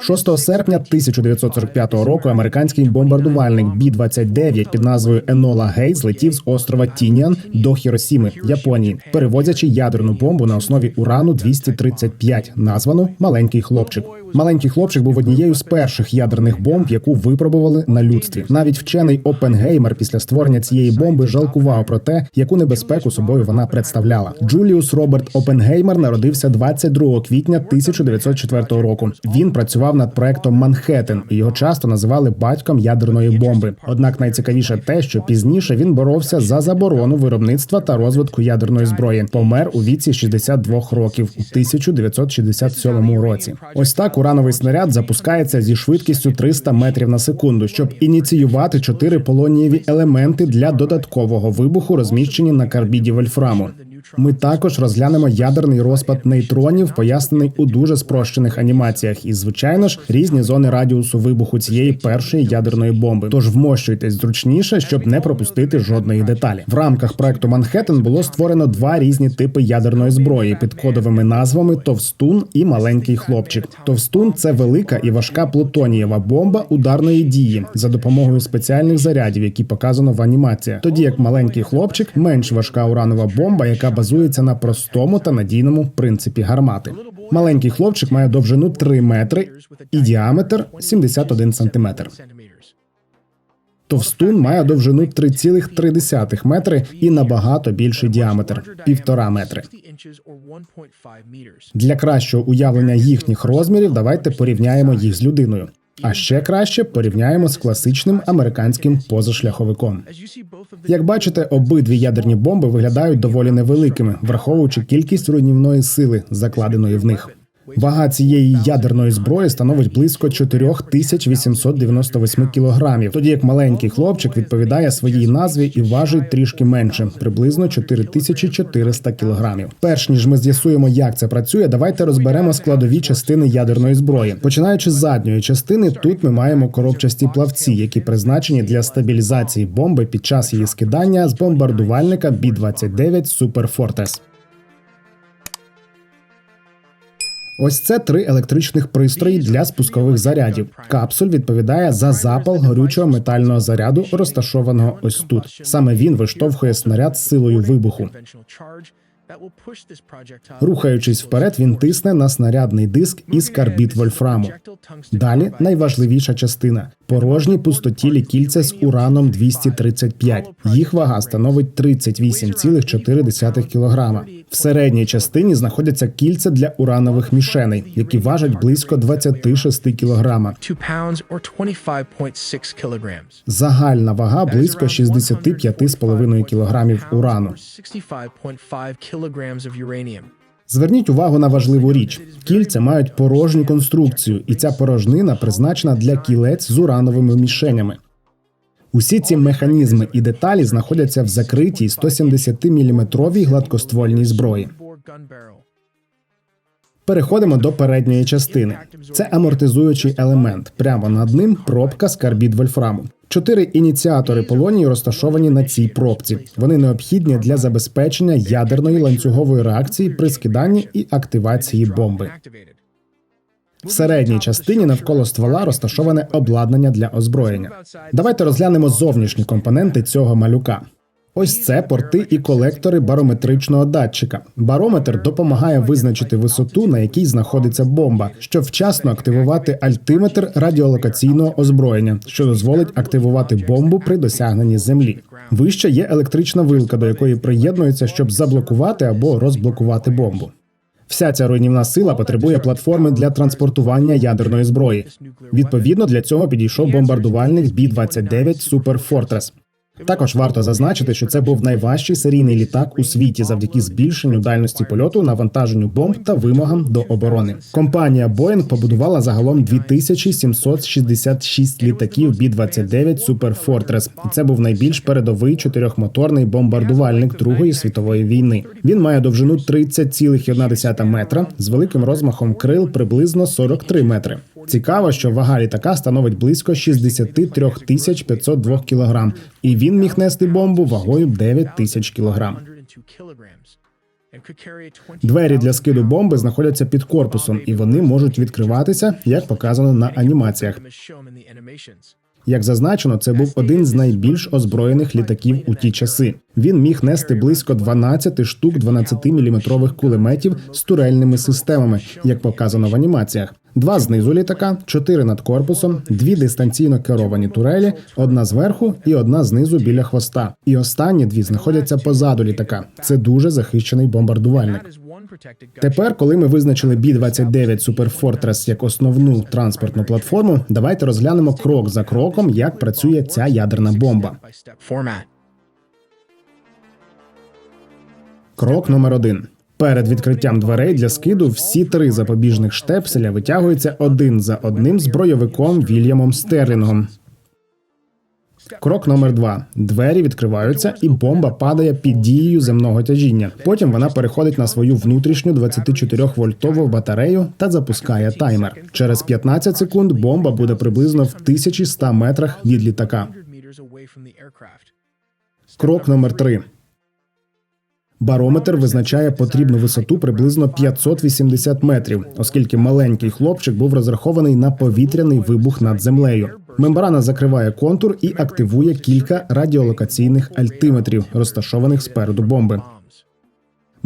6 серпня 1945 року американський бомбардувальник Бі-29 під назвою Енола Гей злетів з острова Тініан до Хіросіми, Японії, перевозячи ядерну бомбу на основі урану 235, названу Маленький хлопчик. Маленький хлопчик був однією з перших ядерних бомб, яку випробували на людстві. Навіть вчений Опенгеймер після створення цієї бомби жалкував про те, яку небезпеку собою вона представляла. Джуліус Роберт Опенгеймер народився 22 квітня 1904 року. Він працював над проектом Манхеттен, і його часто називали батьком ядерної бомби. Однак найцікавіше те, що пізніше він боровся за заборону виробництва та розвитку ядерної зброї. Помер у віці 62 років у 1967 році. Ось так урановий снаряд запускається зі швидкістю 300 метрів на секунду, щоб ініціювати чотири полонієві елементи для додаткового вибуху, розміщені на карбіді вольфраму. Ми також розглянемо ядерний розпад нейтронів, пояснений у дуже спрощених анімаціях, і звичайно ж різні зони радіусу вибуху цієї першої ядерної бомби. Тож вмощуйтесь зручніше, щоб не пропустити жодної деталі. В рамках проекту Манхеттен було створено два різні типи ядерної зброї під кодовими назвами Товстун і Маленький хлопчик. Товстун це велика і важка плутонієва бомба ударної дії за допомогою спеціальних зарядів, які показано в анімаціях. Тоді як маленький хлопчик менш важка уранова бомба, яка базується на простому та надійному принципі гармати. Маленький хлопчик має довжину 3 метри і діаметр 71 сантиметр. Товстун має довжину 3,3 метри і набагато більший діаметр півтора метри. Для кращого уявлення їхніх розмірів давайте порівняємо їх з людиною. А ще краще порівняємо з класичним американським позашляховиком. Як бачите, обидві ядерні бомби виглядають доволі невеликими, враховуючи кількість руйнівної сили, закладеної в них. Вага цієї ядерної зброї становить близько 4898 кілограмів, тоді як маленький хлопчик відповідає своїй назві і важить трішки менше, приблизно 4400 кілограмів. Перш ніж ми з'ясуємо, як це працює, давайте розберемо складові частини ядерної зброї. Починаючи з задньої частини, тут ми маємо коробчасті плавці, які призначені для стабілізації бомби під час її скидання з бомбардувальника Бі-29 Super Ось це три електричних пристрої для спускових зарядів. Капсуль відповідає за запал горючого метального заряду, розташованого ось тут. Саме він виштовхує снаряд з силою вибуху. Рухаючись вперед, він тисне на снарядний диск із карбід вольфраму. Далі найважливіша частина порожні пустотілі кільця з ураном 235. Їх вага становить 38,4 кг. В середній частині знаходяться кільця для уранових мішеней, які важать близько 26 кг. two pounds or 25.6. Загальна вага близько 65,5 кг урану. 65.5 kilograms. Зверніть увагу на важливу річ: кільця мають порожню конструкцію, і ця порожнина призначена для кілець з урановими мішенями. Усі ці механізми і деталі знаходяться в закритій 170-мм гладкоствольній зброї. Переходимо до передньої частини. Це амортизуючий елемент. Прямо над ним пробка з карбід вольфраму. Чотири ініціатори полонії розташовані на цій пробці. Вони необхідні для забезпечення ядерної ланцюгової реакції при скиданні і активації бомби. В середній частині навколо ствола розташоване обладнання для озброєння. Давайте розглянемо зовнішні компоненти цього малюка. Ось це порти і колектори барометричного датчика. Барометр допомагає визначити висоту, на якій знаходиться бомба, щоб вчасно активувати альтиметр радіолокаційного озброєння, що дозволить активувати бомбу при досягненні землі. Вище є електрична вилка, до якої приєднується, щоб заблокувати або розблокувати бомбу. Вся ця руйнівна сила потребує платформи для транспортування ядерної зброї. Відповідно, для цього підійшов бомбардувальник Бі-29 Super Fortress. Також варто зазначити, що це був найважчий серійний літак у світі завдяки збільшенню дальності польоту, навантаженню бомб та вимогам до оборони. Компанія Boeing побудувала загалом 2766 літаків Бі-29 Super Fortress. І це був найбільш передовий чотирьохмоторний бомбардувальник Другої світової війни. Він має довжину 30,1 метра з великим розмахом крил приблизно 43 метри. Цікаво, що вага літака становить близько 63 тисяч 502 кілограм, і він міг нести бомбу вагою 9 тисяч кілограм. 102 kilograms. and could carry a 20 Двері для скиду бомби знаходяться під корпусом, і вони можуть відкриватися, як показано на анімаціях. Як зазначено, це був один з найбільш озброєних літаків у ті часи. Він міг нести близько 12 штук 12-мм кулеметів з турельними системами, як показано в анімаціях. Два знизу літака, чотири над корпусом, дві дистанційно керовані турелі, одна зверху і одна знизу біля хвоста. І останні дві знаходяться позаду літака. Це дуже захищений бомбардувальник. Тепер, коли ми визначили B-29 Super Fortress як основну транспортну платформу, давайте розглянемо крок за кроком, як працює ця ядерна бомба. Крок номер один. Перед відкриттям дверей для скиду всі три запобіжних штепселя витягуються один за одним збройовиком Вільямом Стерлінгом. Крок номер два: двері відкриваються, і бомба падає під дією земного тяжіння. Потім вона переходить на свою внутрішню 24-вольтову батарею та запускає таймер. Через 15 секунд бомба буде приблизно в 1100 метрах від літака. 100 meters away from the aircraft. Крок номер три. Барометр визначає потрібну висоту приблизно 580 метрів, оскільки маленький хлопчик був розрахований на повітряний вибух над землею. Мембрана закриває контур і активує кілька радіолокаційних альтиметрів, розташованих спереду бомби.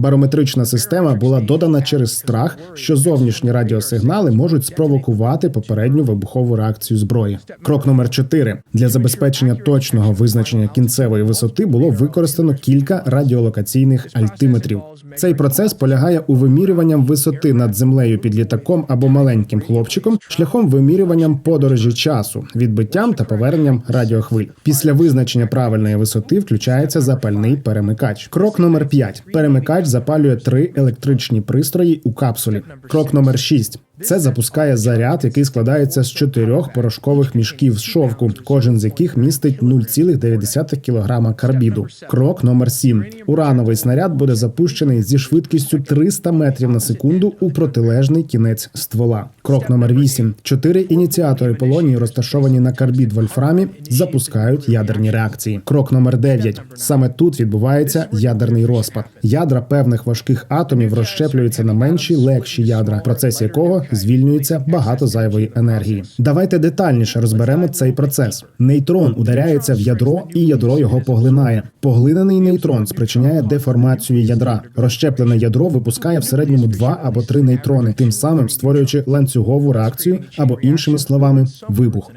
Барометрична система була додана через страх, що зовнішні радіосигнали можуть спровокувати попередню вибухову реакцію зброї. Крок номер 4. для забезпечення точного визначення кінцевої висоти було використано кілька радіолокаційних альтиметрів. Цей процес полягає у вимірюванням висоти над землею під літаком або маленьким хлопчиком шляхом вимірюванням подорожі часу, відбиттям та поверненням радіохвиль. Після визначення правильної висоти включається запальний перемикач. Крок номер 5. Перемикач запалює три електричні пристрої у капсулі. Крок номер 6. Це запускає заряд, який складається з чотирьох порошкових мішків з шовку, кожен з яких містить 0,9 кг карбіду. Крок номер 7. Урановий снаряд буде запущений зі швидкістю 300 метрів на секунду у протилежний кінець ствола. Крок номер 8. Чотири ініціатори полонії, розташовані на карбід вольфрамі, запускають ядерні реакції. Крок номер 9. Саме тут відбувається ядерний розпад. Ядра певних важких атомів розщеплюються на менші легші ядра, в процесі якого звільнюється багато зайвої енергії. Давайте детальніше розберемо цей процес. Нейтрон ударяється в ядро, і ядро його поглинає. Поглинений нейтрон спричиняє деформацію ядра. Розщеплене ядро випускає в середньому два або три нейтрони, тим самим створюючи ланцюгову реакцію або іншими словами вибух.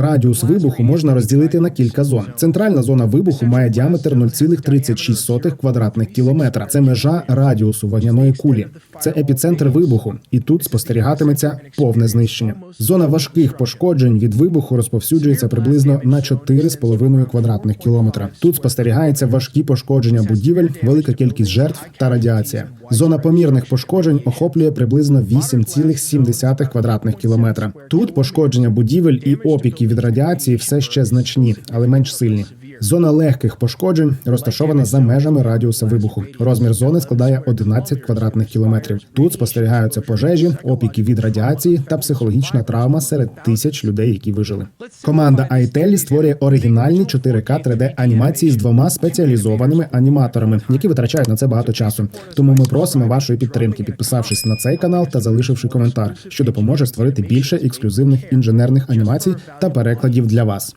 Радіус вибуху можна розділити на кілька зон. Центральна зона вибуху має діаметр 0,36 квадратних кілометра. Це межа радіусу вогняної кулі. Це епіцентр вибуху, і тут спостерігатиметься повне знищення. Зона важких пошкоджень від вибуху розповсюджується приблизно на 4,5 квадратних кілометра. Тут спостерігається важкі пошкодження будівель, велика кількість жертв та радіація. Зона помірних пошкоджень охоплює приблизно 8,7 квадратних кілометра. Тут пошкодження будівель і опіки від радіації все ще значні, але менш сильні. Зона легких пошкоджень розташована за межами радіуса вибуху. Розмір зони складає 11 квадратних кілометрів. Тут спостерігаються пожежі, опіки від радіації та психологічна травма серед тисяч людей, які вижили. Команда Айтелі створює оригінальні 4К 3D анімації з двома спеціалізованими аніматорами, які витрачають на це багато часу. Тому ми просимо вашої підтримки, підписавшись на цей канал та залишивши коментар, що допоможе створити більше ексклюзивних інженерних анімацій та перекладів для вас.